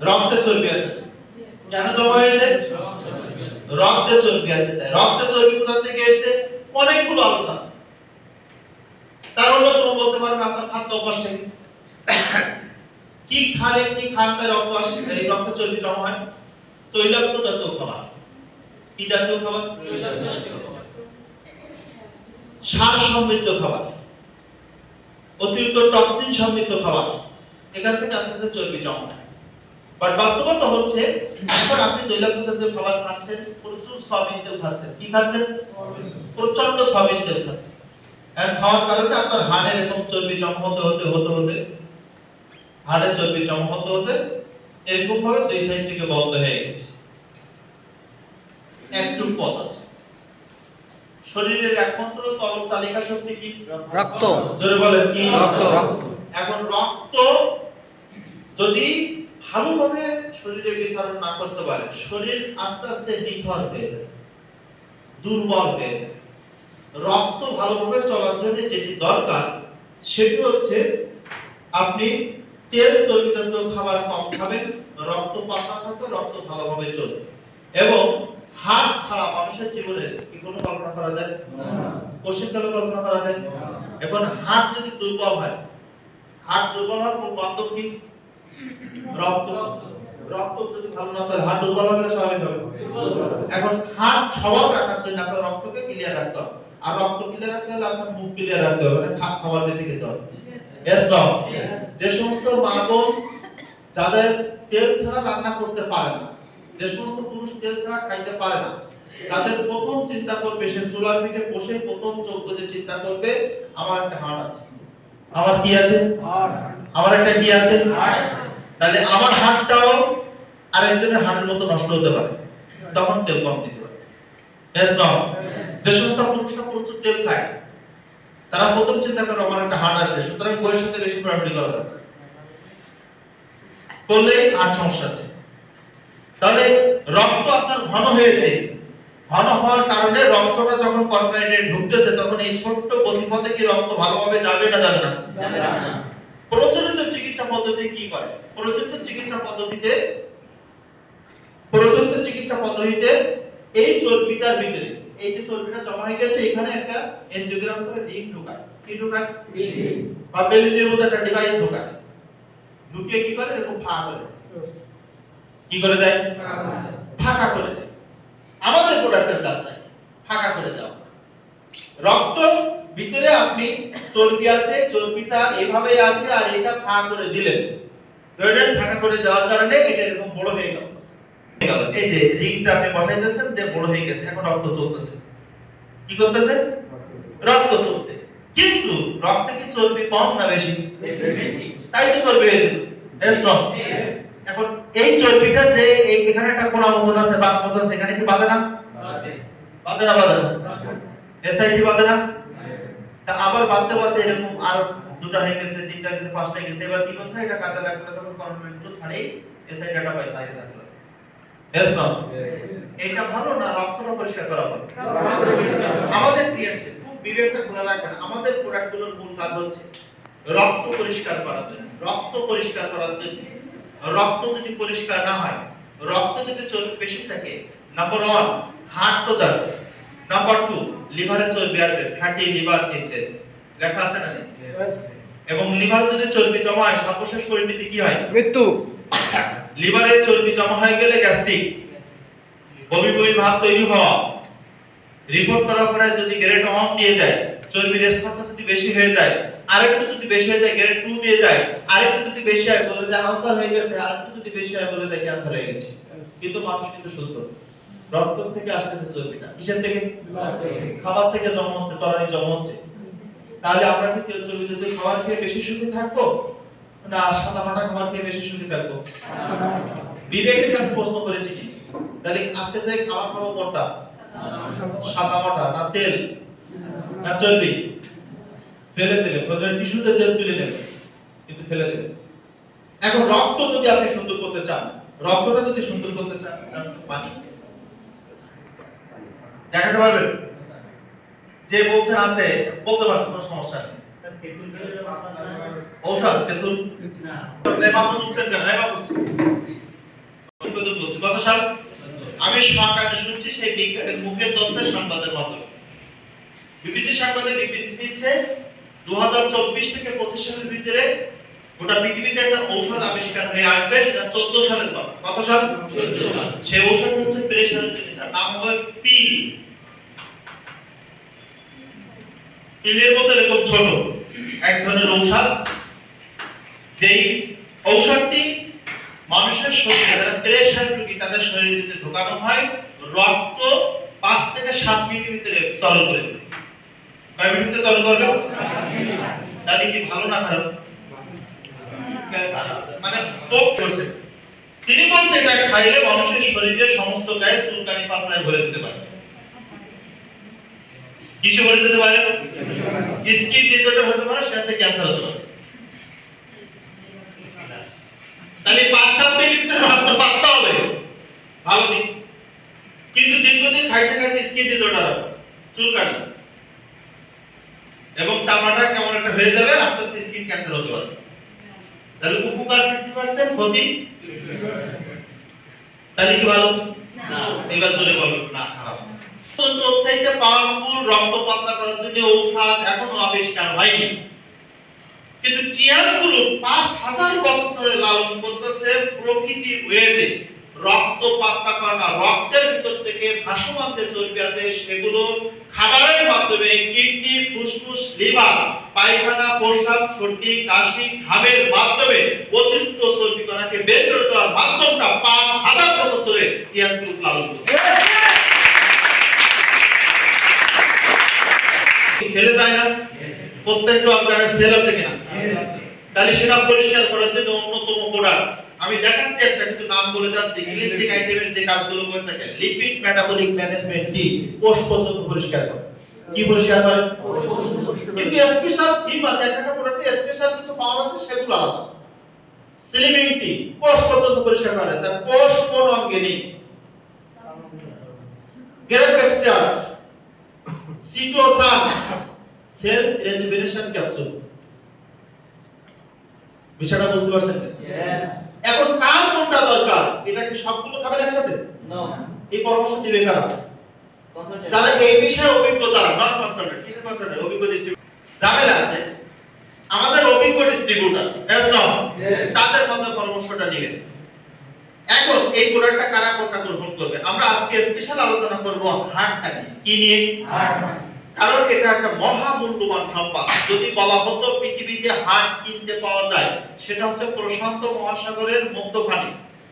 রক্তে চর্বি আছে। কেন জমা হয়েছে? রক্তে চর্বি আছে। তাই রক্তে চর্বি কোথা থেকে এসেছে? অনেকগুলো আলোচনা। তার অন্যতম বলতে পারেন আপনার খাদ্য অভ্যাস থেকে? কি খালে কি খান তাই রক্ত আসে এই রক্তে চর্বি জমা হয়। তৈলাক্ত জাতীয় খাবার। কি জাতীয় খাবার? সার সমৃদ্ধ খাবার। অতিরিক্ত টক্সিন সমৃদ্ধ খাবার। এখান থেকে আস্তে আস্তে চর্বি জমা হয়। বাট বাস্তবতা হচ্ছে এখন আপনি তৈলাক্ত জাতীয় খাবার খাচ্ছেন প্রচুর সয়াবিন তেল খাচ্ছেন। কি খাচ্ছেন? প্রচণ্ড সয়াবিন তেল খাচ্ছেন। আর খাওয়ার কারণে আপনার হাড়ে এরকম চর্বি জমা হতে হতে হতে হতে হাড়ে চর্বি জমা হতে হতে এরকম ভাবে দুই সাইড থেকে বন্ধ হয়ে গেছে। একটু পথ আছে। শরীরের একমাত্র তরল চালিকা শক্তি কি? রক্ত। জোরে বলেন কি? রক্ত রক্ত। এখন রক্ত যদি ভালোভাবে শরীরে বিসারণ না করতে পারে শরীর আস্তে আস্তে নিথর হয়ে যায় দুর্বল হয়ে যায়। রক্ত ভালোভাবে চলার জন্য যেটি দরকার সেটি হচ্ছে আপনি তেল চর্বি জাতীয় খাবার কম খাবেন রক্ত পাতলা থাকবে রক্ত ভালোভাবে চলবে। এবং হার্ট ছাড়া মানুষের জীবনে কি কোনো কল্পনা করা যায়? কোশ্চেন কালো কল্পনা করা যায়? এখন হার্ট যদি দুর্বল হয় হার্ট দুর্বল হওয়ার মূল বান্ধব কি? রক্ত। রক্ত যদি ভালো না চলে হার্ট দুর্বল হবে না স্বাভাবিক হবে? এখন হার্ট সবার রাখার জন্য আপনার রক্তকে ক্লিয়ার রাখতে হবে। আর রক্ত ক্লিয়ার রাখতে হলে আপনার মুখ ক্লিয়ার রাখতে হবে মানে খাবার বেশি খেতে হবে? যে সমস্ত মা বোন যাদের তেল ছাড়া রান্না করতে পারে না যে সমস্ত পুরুষ তেল ছাড়া খাইতে পারে না তাদের প্রথম চিন্তা করবে সে চুলার পিঠে বসে প্রথম চোখ বুজে চিন্তা করবে আমার একটা হাড় আছে। আমার কি আছে? আমার একটা কি আছে? তাহলে আমার হাড়টাও আরেকজনের হাড়ের মতো নষ্ট হতে পারে। তখন তেল কম দিতে পারে। যে সমস্ত পুরুষরা প্রচুর তেল খায়, তারা প্রথম চিন্তা করে আমার একটা হার্ট আছে, সুতরাং বইয়ের সাথে বেশি প্রায়োরিটি করা দরকার। করলেই হার্ট সমস্যা আছে। তাহলে রক্ত আপনার ঘন হয়েছে। ঘন হওয়ার কারণে রক্তটা যখন কর্পোরেটে ঢুকতেছে, তখন এই ছোট্ট গতিপথে কি রক্ত ভালোভাবে যাবে না? যাবে না। প্রচলিত চিকিৎসা পদ্ধতি কি করে? প্রচলিত চিকিৎসা পদ্ধতিতে প্রচলিত চিকিৎসা পদ্ধতিতে এই চর্বিটার ভিতরে এই যে চর্বিটা জমা হয়ে গেছে এখানে একটা এনজিওগ্রাম করে রিং ঢোকায়। কি ঢোকায়? বা বেলুনের মতো একটা ডিভাইস ঢোকায়। ঢুকিয়ে কি করে? এরকম ফাঁকা করে। কি করে দেয়? ফাঁকা করে দেয়। আমাদের প্রোডাক্টের কাজ নাই ফাঁকা করে দেওয়া। রক্ত ভিতরে আপনি চর্বি আছে চর্বিটা এভাবেই আছে আর এটা ফাঁকা করে দিলেন। ধরেন ফাঁকা করে দেওয়ার কারণে এটা এরকম বড় হয়ে গেল। এই যে রিংটা আপনি বসাই দিয়েছেন যে বড় হয়ে গেছে। এখন রক্ত চলতেছে। কি করতেছে? রক্ত চলছে। কিন্তু রক্তে কি চর্বি কম না বেশি? তাই তো চর্বি হয়েছে। এখন এই চর্বিটা যে এখানে একটা কোনা মতন আছে বাঁক মতন আছে এখানে কি বাঁধে না? বাঁধে। না বাঁধে না? এসআইটি বাঁধে না? তা আবার বাঁধতে বাঁধতে এরকম আর দুটা হয়ে গেছে তিনটা গেছে পাঁচটা গেছে। এবার কি করতে হয়? এটা কাজে লাগবে তখন কর্মমেন্টগুলো ছাড়েই এসআইটিটা পাই বাইরে রাখতে হবে। Yes, এটা ভালো না রক্তটা পরিষ্কার করা ভালো? আমাদের টিএনসি খুব বিবেকটা খোলা রাখবেন। আমাদের প্রোডাক্টগুলোর মূল কাজ হচ্ছে রক্ত পরিষ্কার করার জন্য। রক্ত পরিষ্কার করার জন্য। রক্ত যদি পরিষ্কার না হয় রক্ত যদি চর্বি বেশি থাকে নাম্বার ওয়ান হার্ট তো যাবে নাম্বার টু লিভারে চর্বি আসবে ফ্যাটি লিভার ইনচেস লেখা আছে না? এবং লিভার যদি চর্বি জমা হয় সর্বশেষ পরিণতি কি হয়? মৃত্যু। লিভারে চর্বি জমা হয়ে গেলে গ্যাস্ট্রিক বমি বমি ভাব তৈরি হওয়া। রিপোর্ট করার পরে যদি গ্রেড ওয়ান দিয়ে দেয় চর্বির স্তরটা যদি বেশি হয়ে যায় আরেকটু যদি বেশি হয়ে যায় গ্রেড টু দিয়ে দেয় আরেকটু যদি বেশি হয় বলে যে আলসার হয়ে গেছে আরেকটু যদি বেশি হয় বলে দেয় ক্যান্সার হয়ে গেছে। কিন্তু মানুষ কিন্তু শুদ্ধ। রক্ত থেকে আসতেছে চর্বিটা। কিসের থেকে? খাবার থেকে জমা হচ্ছে তরানি জমা হচ্ছে। তাহলে আমরা কি তেল চর্বি যদি খাবার খেয়ে বেশি সুখী থাকব? না, সাদা মাটা খাবার খেয়ে বেশি সুখী থাকব। বিবেকের কাছে প্রশ্ন করেছি কি? তাহলে আজকে থেকে খাবার খাব কোনটা? সাদা মাটা, না তেল? না চর্বি? ফেলে দেবে প্রয়োজন টিস্যুতে তেল তুলে নেবে কিন্তু ফেলে দেবে এখন রক্ত যদি আপনি সুন্দর করতে চান, রক্তটা যদি সুন্দর করতে চান চান পানি দেখাতে পারবেন? যে বলছেন আছে বলতে পারেন কোনো সমস্যা নেই। ঔষধ তেঁতুল? লেবাবু চুপছেন কেন? লেবাবু পঁচাত্তর বলছে কত সাল? আমি সরকারে শুনছি সেই বিজ্ঞানের মুখের তথ্য সংবাদের মাধ্যমে। বিবিসি সংবাদে বিবৃতি দিচ্ছে দু থেকে পঁচিশ সালের ভিতরে গোটা পৃথিবীতে একটা ঔষধ আবিষ্কার হয়ে আসবে সেটা চোদ্দ সালের কথা। কত সাল? সেই ঔষধ হচ্ছে প্রেশারের জন্য নাম হবে পিল পিলের মতো এরকম ছোট এক ধরনের ঔষধ। যেই ঔষধটি মানুষের শরীরে, যারা প্রেশার রোগী, তাদের শরীরে যদি ঢোকানো হয়, রক্ত পাঁচ থেকে সাত মিনিটের ভিতরে তরল করে দেবে। কয় মিনিটে তরল করবে? তাহলে কি ভালো না খারাপ? মানে পোক করছে। তিনি বলছেন, এটা খাইলে মানুষের শরীরের সমস্ত গায়ে চুলকানি পাতলায় ভরে দিতে পারে। কিসে ভরে যেতে পারে? স্কিন ডিসঅর্ডার হতে পারে, সেটা থেকে ক্যান্সার হতে পারে। তাহলে পাঁচ সাত মিনিট রক্ত পাততে হবে। ভালো দিক। কিন্তু দীর্ঘদিন খাইতে খাইতে স্কিন ডিসঅর্ডার হবে চুলকানি এবং চামড়াটা কেমন একটা হয়ে যাবে, আস্তে আস্তে স্কিন ক্যান্সার হতে পারে তাহলে উপকার ফিফটি পার্সেন্ট ক্ষতি? তাহলে কি ভালো? এবার জোরে বলুন না, খারাপ। উৎসাহিত পাওয়ারফুল রক্ত পাতলা করার জন্য ঔষধ এখনও আবিষ্কার হয়নি। কিন্তু চিয়ার্সগুলো পাঁচ হাজার বছর ধরে লালন করতেছে প্রকৃতির ওয়েতে। রক্ত পাতলা করা না, রক্তের ভিতর থেকে ভাসমান যে চর্বি আছে সেগুলো খাবারের মাধ্যমে কিডনি ফুসফুস লিভার পায়খানা প্রস্রাব সর্দি কাশি ঘামের মাধ্যমে অতিরিক্ত চর্বি কণাকে বের করে দেওয়ার মাধ্যমটা পাঁচ হাজার বছর ধরে চিয়ার্স গ্রুপ লালন ফেলে যায় না? প্রত্যেকটা অর্গানের সেল আছে কিনা? তাহলে সেটা পরিষ্কার করার জন্য অন্যতম প্রোডাক্ট আমি দেখাচ্ছি একটা কিন্তু নাম বলে যাচ্ছি ইলেকট্রিক আইটেমের যে কাজগুলো করে থাকে লিপিড মেটাবলিক ম্যানেজমেন্ট টি কোষ পর্যন্ত পরিষ্কার করে। কি পরিষ্কার করে? কিন্তু স্পেশাল থিম আছে, একটা প্রোডাক্টে স্পেশাল কিছু পাওয়ার আছে, সেগুলো আলাদা। স্লিমিং টি কোষ পর্যন্ত পরিষ্কার করে, তা কোষ কোন অঙ্গে নেই? Grape extract chitosan cell rejuvenation capsule বিষয়টা বুঝতে পারছেন? এখন কার কোনটা দরকার? এটা কি সবগুলো খাবেন একসাথে? এই পরামর্শ দিবে কারা? যারা এই বিষয়ে অভিজ্ঞতা নন কনসালটেন্ট কিসের কনসালটেন্ট অভিজ্ঞ ডিস্ট্রিবিউটর ঝামেলা আছে। আমাদের অভিজ্ঞ ডিস্ট্রিবিউটর. তাদের মধ্যে পরামর্শটা নেবেন। এখন এই প্রোডাক্টটা কারা কোনটা গ্রহণ করবে? আমরা আজকে স্পেশাল আলোচনা করব হার্টটা কি নিয়ে। কারণ এটা একটা মহামূল্যবান সম্পদ। যদি বলা হতো পৃথিবীতে হাট কিনতে পাওয়া যায় সেটা হচ্ছে প্রশান্ত মহাসাগরের মধ্যখানে।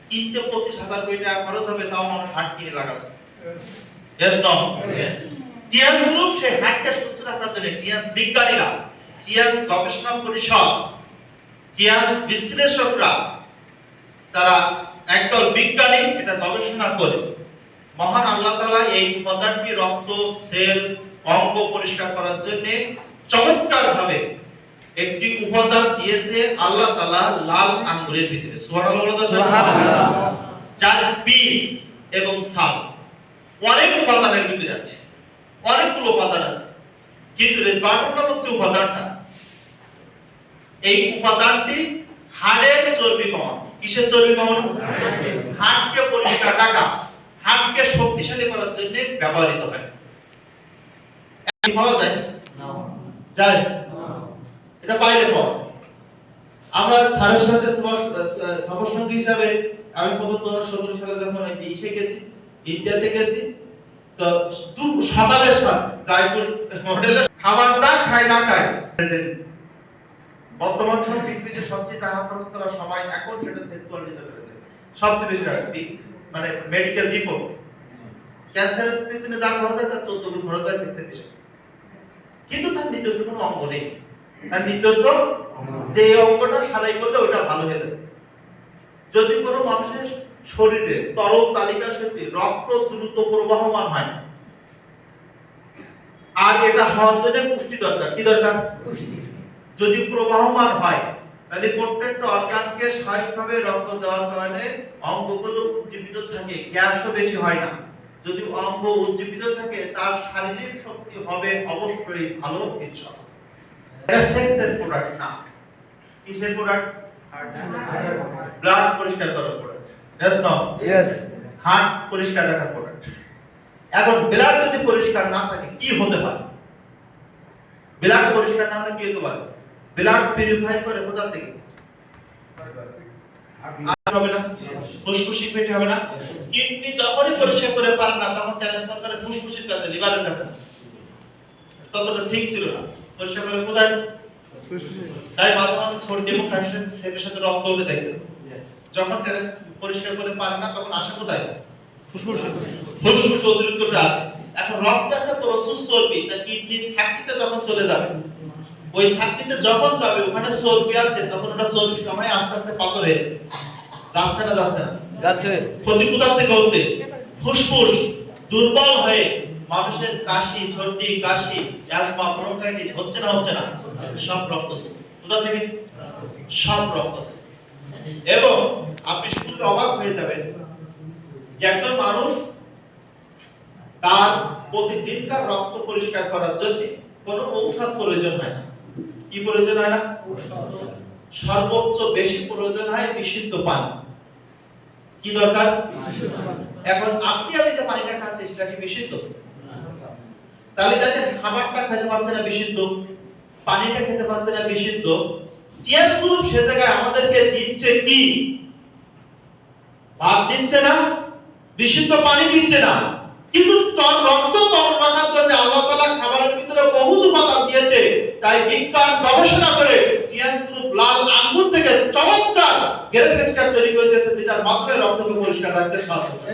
কিনতে পঁচিশ হাজার কোটি টাকা খরচ হবে তাও মানুষ হাট কিনে লাগাবে। টিয়াস গ্রুপ সে হাটকে সুস্থ রাখার জন্য। টিয়াস বিজ্ঞানীরা টিয়াস গবেষণা পরিষদ টিয়াস বিশ্লেষকরা তারা একদল বিজ্ঞানী এটা গবেষণা করে। মহান আল্লাহ তাআলা এই উপাদানটি রক্ত সেল অঙ্গ পরিষ্কার করার জন্য চমৎকার ভাবে একটি উপাদান দিয়েছে আল্লাহ তাআলা লাল আঙ্গুরের ভিতরে। সুবহানাল্লাহ। যার বীজ এবং সাল অনেক উপাদানের ভিতরে আছে অনেকগুলো উপাদান আছে। কিন্তু রেসবাটন নামক যে উপাদানটা এই উপাদানটি হাড়ের চর্বি কমানো। কিসের চর্বি কমানো? হাড়কে পরিষ্কার রাখা হাড়কে শক্তিশালী করার জন্য ব্যবহৃত হয়। পাওয়া যায়? যায়। এটা বাইরে পাওয়া আমরা স্যারের সাথে সফরসঙ্গী হিসাবে আমি প্রথম দু হাজার সতেরো সালে যখন ইসে গেছি ইন্ডিয়াতে গেছি তো দু সকালের সাথে জয়পুর হোটেলে খাবার যা খায় না খায়। বর্তমান সময় পৃথিবীতে সবচেয়ে টাকা খরচ করার সময় এখন সেটা সেক্সুয়াল ডিসঅর্ডার সবচেয়ে বেশি মানে মেডিকেল রিপোর্ট ক্যান্সারের পিছনে যা খরচ হয় তার চোদ্দ গুণ খরচ হয় সেক্সের পিছনে। কিন্তু তার নির্দিষ্ট কোনো অঙ্গ নেই। তার নির্দিষ্ট যে অঙ্গটা সারাই করলে ওটা ভালো হয়ে যাবে। যদি কোনো মানুষের শরীরে তরল চালিকা শক্তি রক্ত দ্রুত প্রবাহমান হয় আর এটা হওয়ার জন্য পুষ্টি দরকার। কি দরকার? যদি প্রবাহমান হয় তাহলে প্রত্যেকটা অর্গানকে স্বাভাবিকভাবে রক্ত দেওয়ার কারণে অঙ্গগুলো উজ্জীবিত থাকে গ্যাসও বেশি হয় না। যদি অঙ্গ উজ্জীবিত থাকে তার শারীরিক শক্তি হবে অবশ্যই ভালো ইনশাআল্লাহ। এটা সেক্সের প্রোডাক্ট না। কিসের প্রোডাক্ট ব্লাড পরিষ্কার করার product Yes, no? Yes. Heart পরিষ্কার রাখার প্রোডাক্ট এখন ব্লাড যদি পরিষ্কার না থাকে কি হতে পারে? ব্লাড পরিষ্কার না হলে কি হতে পারে? ব্লাড পিউরিফাই করে কোথা থেকে? হবে না? ফুসফুসি পেটে হবে না? কিডনি যখনই পরিষ্কার করে পারে না তখন ট্রান্সফার করে ফুসফুসির কাছে লিভারের কাছে। ততটা ঠিক ছিল না। পরিষ্কার করে কোথায়? তাই মাঝে মাঝে সর্দি এবং কাশির সাথে সাথে রক্ত উঠে দেখে যখন ট্রান্স পরিষ্কার করে পারে না তখন আসে কোথায়? ফুসফুসে অতিরিক্ত করে আসে। এখন রক্ত আছে প্রচুর চর্বি তা কিডনি ছাকনিতে যখন চলে যাবে ওই ছাকনিতে যখন যাবে ওখানে চর্বি আছে তখন ওটা চর্বি জমায় আস্তে আস্তে পাথরে যাচ্ছে না যাচ্ছে না। যাচ্ছে। ক্ষতি কোথা থেকে হচ্ছে? ফুসফুস দুর্বল হয়ে মানুষের কাশি সর্দি কাশি অ্যাজমা ব্রঙ্কাইটিস হচ্ছে না হচ্ছে না? সব রক্ত থেকে। কোথা থেকে? সব রক্ত এবং আপনি শুনলে অবাক হয়ে যাবেন যে একজন মানুষ তার প্রতিদিনকার রক্ত পরিষ্কার করার জন্য কোনো ঔষধ প্রয়োজন হয় না। কি প্রয়োজন হয় না? সর্বোচ্চ বেশি প্রয়োজন হয় বিশুদ্ধ পানি। কি দরকার? এখন আপনি আমি যে পানিটা খাচ্ছি সেটা কি বিশুদ্ধ? তাহলে যাদের খাবারটা খেতে পারছে না বিশুদ্ধ? পানিটা খেতে পারছে না বিশুদ্ধ? গ্রুপ সে জায়গায় আমাদেরকে দিচ্ছে কি? ভাত দিচ্ছে না বিশুদ্ধ পানি দিচ্ছে না। কিন্তু তর রক্ত তর রাখার জন্য আল্লাহ তাআলা খাবারের ভিতরে বহুত উপাদান দিয়েছে। তাই বিজ্ঞান গবেষণা করে গ্রুপ লাল আঙ্গুর থেকে চমৎকার গ্যারেজ তৈরি করে দিয়েছে যেটার মাধ্যমে রক্তকে পরিষ্কার রাখতে সাহায্য করে।